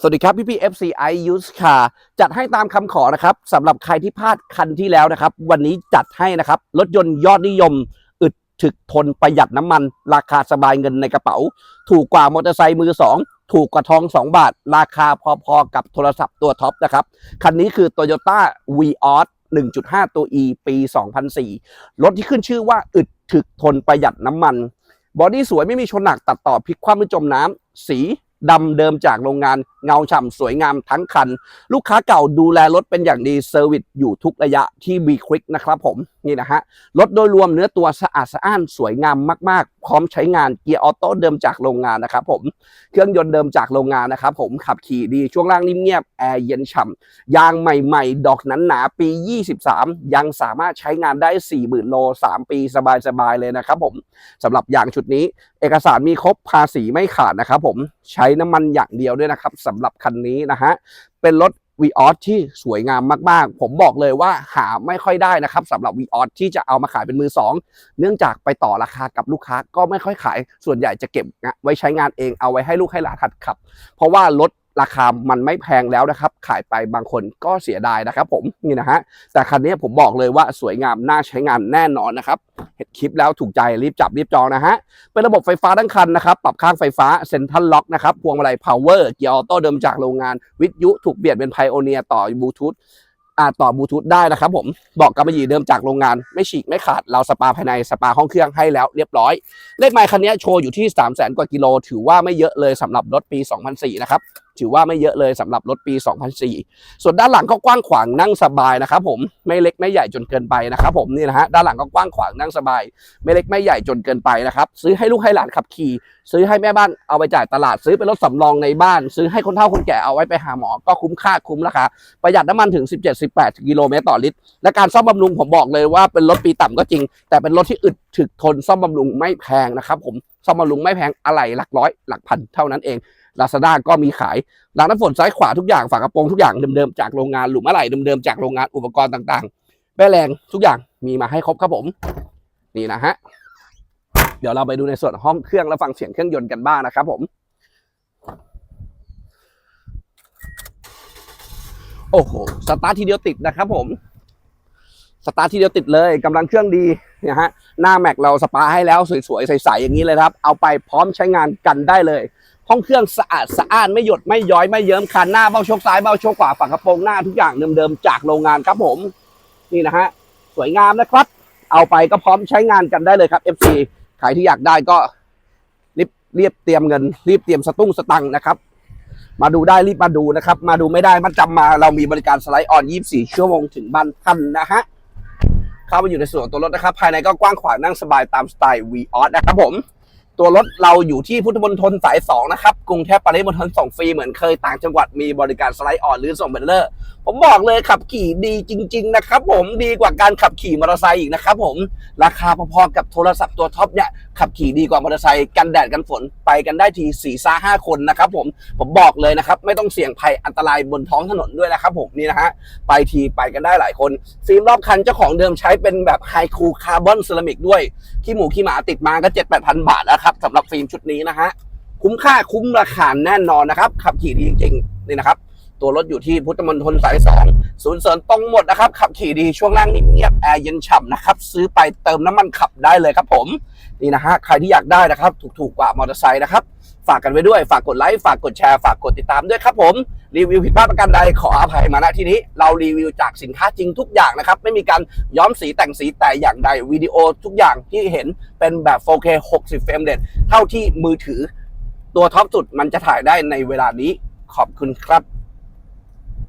สวัสดีครับพี่พี่ FCI Use Car จัดให้ตามคำขอนะครับสำหรับใครที่พลาดคันที่แล้วนะครับ วันนี้จัดให้นะครับ รถยนต์ยอดนิยม อึดถึกทนประหยัดน้ำมัน ราคาสบายเงินในกระเป๋า ถูกกว่ามอเตอร์ไซค์มือ 2 ถูกกว่าทอง 2 บาท ราคาพอๆกับโทรศัพท์ตัวท็อปนะครับ คันนี้คือ Toyota Vios 1.5 ตัว E ปี 2004 รถที่ขึ้นชื่อว่าอึดถึกทนประหยัดน้ำมัน บอดี้สวยไม่มีชนหนักตัดต่อพลิกคว่ำหรือจมน้ำสี ดำเดิมจากโรงงานเงาฉ่ำสวยงามทั้งคัน ลูกค้าเก่าดูแลรถเป็นอย่างดีเซอร์วิสอยู่ทุกระยะที่บีควิกนะครับผมนี่นะฮะรถโดยรวมเนื้อตัวสะอาดสะอ้านสวยงามมากๆ พร้อมใช้งานเกียร์ออโต้เดิมจากโรงงานนะครับผมเครื่องยนต์เดิมจากโรงงานนะครับผมขับขี่ดีช่วงล่างนิ่มเงียบแอร์เย็นฉ่ำยางใหม่ๆ ดอกนั้นหนาปี 23 ยังสามารถใช้งานได้ 40,000 โล 3 ปีสบายๆเลยนะครับผมสำหรับยางชุดนี้ เอกสารมีครบภาษีไม่ขาดนะครับผมใช้น้ำมันอย่างเดียวด้วยนะครับสำหรับคันนี้นะฮะเป็นรถ v ีออสที่สวยงามมากๆ ผมบอกเลยว่าหาไม่ค่อยได้นะครับสำหรับ v ีออสที่จะเอามาขายเป็นมือสองเนื่องจากไปต่อราคากับลูกค้าก็ไม่ค่อยขาย ส่วนใหญ่จะเก็บไว้ใช้งานเองเอาไว้ให้ลูกให้หลานหัดขับ เพราะว่ารถ ราคามันไม่แพงแล้วนะครับ ขายไปบางคนก็เสียดายนะครับ ผมนี่นะฮะแต่คันนี้ผมบอกเลยว่าสวยงามน่าใช้งานแน่นอนนะครับเห็นคลิปแล้วถูกใจรีบจับรีบจองนะฮะเป็นระบบไฟฟ้าทั้งคันนะครับ ปรับข้างไฟฟ้าเซ็นทรัลล็อกนะครับพวงมาลัยพาวเวอร์เกียร์ออโต้เดิมจากโรงงาน วิทยุถูกเปลี่ยนเป็นไพโอเนียต่อบลูทูธอ่าต่อบลูทูธได้นะครับผมบอกกำมะหยี่เดิมจากโรงงาน ไม่ฉีกไม่ขาดเราสปาภายในสปาห้องเครื่องให้แล้วเรียบร้อย เลขไมล์คันนี้โชว์อยู่ที่ 3 0 0 0 0 0 กว่ากิโล ถือว่าไม่เยอะเลยสำหรับรถปี 2004 นะครับถือว่าไม่เยอะเลยสำหรับรถปี 2004 ส่วนด้านหลังก็กว้างขวางนั่งสบายนะครับผมไม่เล็กไม่ใหญ่จนเกินไปนะครับผมนี่นะฮะด้านหลังก็กว้างขวางนั่งสบาย ไม่เล็กไม่ใหญ่จนเกินไปนะครับซื้อให้ลูกให้หลานขับขี่ ซื้อให้แม่บ้านเอาไปจ่ายตลาดซื้อเป็นรถสำรองในบ้าน ซื้อให้คนเฒ่าคนแก่เอาไว้ไปหาหมอก็คุ้มค่าคุ้มราคาประหยัดน้ำมันถึง 17-18 กิโลเมตรต่อลิตร และการซ่อมบำรุงผมบอกเลยว่าเป็นรถปีต่ำก็จริง แต่เป็นรถที่อึดถึกทนซ่อมบำรุงไม่แพงนะครับผมซ่อมบำรุงไม่แพงอะไรหลักร้อยหลักพันเท่านั้นเอง ลาซาด้าก็มีขายรางน้ำฝนซ้ายขวาทุกอย่างฝากระโปรงทุกอย่างเดิมๆจากโรงงานหลุมอะไหล่เดิมๆจากโรงงานอุปกรณ์ต่างๆแม่แรงทุกอย่างมีมาให้ครบครับผม นี่นะฮะเดี๋ยวเราไปดูในส่วนห้องเครื่องแล้วฟังเสียงเครื่องยนต์กันบ้างนะครับผมโอ้โห สตาร์ททีเดียวติดนะครับผม สตาร์ททีเดียวติดเลยกำลังเครื่องดีนะฮะ หน้าแม็กเราสปาให้แล้วสวยๆ ใสๆ อย่างนี้เลยครับ เอาไปพร้อมใช้งานกันได้เลย ห้องเครื่องสะอาดสะอ้านไม่หยดไม่ย้อยไม่เยิ้มคันหน้าเบ้าโชคซ้ายเบ้าโชคขวาฝั่งกระโปรงหน้าทุกอย่างเดิมๆจากโรงงานครับผม นี่นะฮะสวยงามนะครับ เอาไปก็พร้อมใช้งานกันได้เลยครับ FC ใครที่อยากได้ก็รีบรีบเตรียมเงิน รีบเตรียมสตุ้งสตังค์นะครับ มาดูได้รีบมาดูนะครับ มาดูไม่ได้มันจำมาเรามีบริการสไลด์ออน 24 ชั่วโมงถึงบ้านท่านนะฮะเข้าไปอยู่ในส่วนของตัวรถนะครับ ภายในก็กว้างขวางนั่งสบายตามสไตล์ v ีออสนะครับผม ตัวรถเราอยู่ที่พุทธมณฑลสาย 2 นะครับ กรุงเทพปริมณฑลส่งฟรีเหมือนเคยต่างจังหวัดมีบริการสไลด์ออนหรือส่งเบลเลอร์ ผมบอกเลยขับขี่ดีจริง ๆ นะครับผมดีกว่าการขับขี่มอเตอร์ไซค์อีกนะครับผมราคาพอๆกับโทรศัพท์ตัวท็อปเนี่ยขับขี่ดีกว่ามอเตอร์ไซค์กันแดดกันฝนไปกันได้ทีสี่ซาห้าคนนะครับผมผมบอกเลยนะครับไม่ต้องเสี่ยงภัยอันตรายบนท้องถนนด้วยนะครับผมนี่นะฮะไปทีไปกันได้หลายคนฟิล์มรอบคันเจ้าของเดิมใช้เป็นแบบไฮคูคาร์บอนเซรามิกด้วยขี้หมูขี้หมาติดมาก็เจ็ดแปดพันบาทแล้วครับสำหรับฟิล์มชุดนี้นะฮะคุ้มค่าคุ้มราคาแน่นอนนะครับขับขี่ดีจริงๆนี่นะครับ ตัวรถอยู่ที่พุทธมณฑลสายสองศูนย์เสริญตรงหมดนะครับ ขับขี่ดีช่วงล่างนิ่มเงียบแอร์เย็นฉ่ำนะครับ ซื้อไปเติมน้ำมันขับได้เลยครับผม นี่นะฮะ ใครที่อยากได้นะครับ ถูกๆกว่ามอเตอร์ไซค์นะครับ ฝากกันไว้ด้วย ฝากกดไลค์ ฝากกดแชร์ ฝากกดติดตามด้วยครับผม รีวิวผิดพลาดประการใดขออภัยมาณที่นี้ เรารีวิวจากสินค้าจริงทุกอย่างนะครับ ไม่มีการย้อมสีแต่งสีแต่อย่างใด วิดีโอทุกอย่างที่เห็นเป็นแบบ 4K 60เฟรมเรทเท่าที่มือถือ ตัวท็อปสุดมันจะถ่ายได้ในเวลานี้ ขอบคุณครับ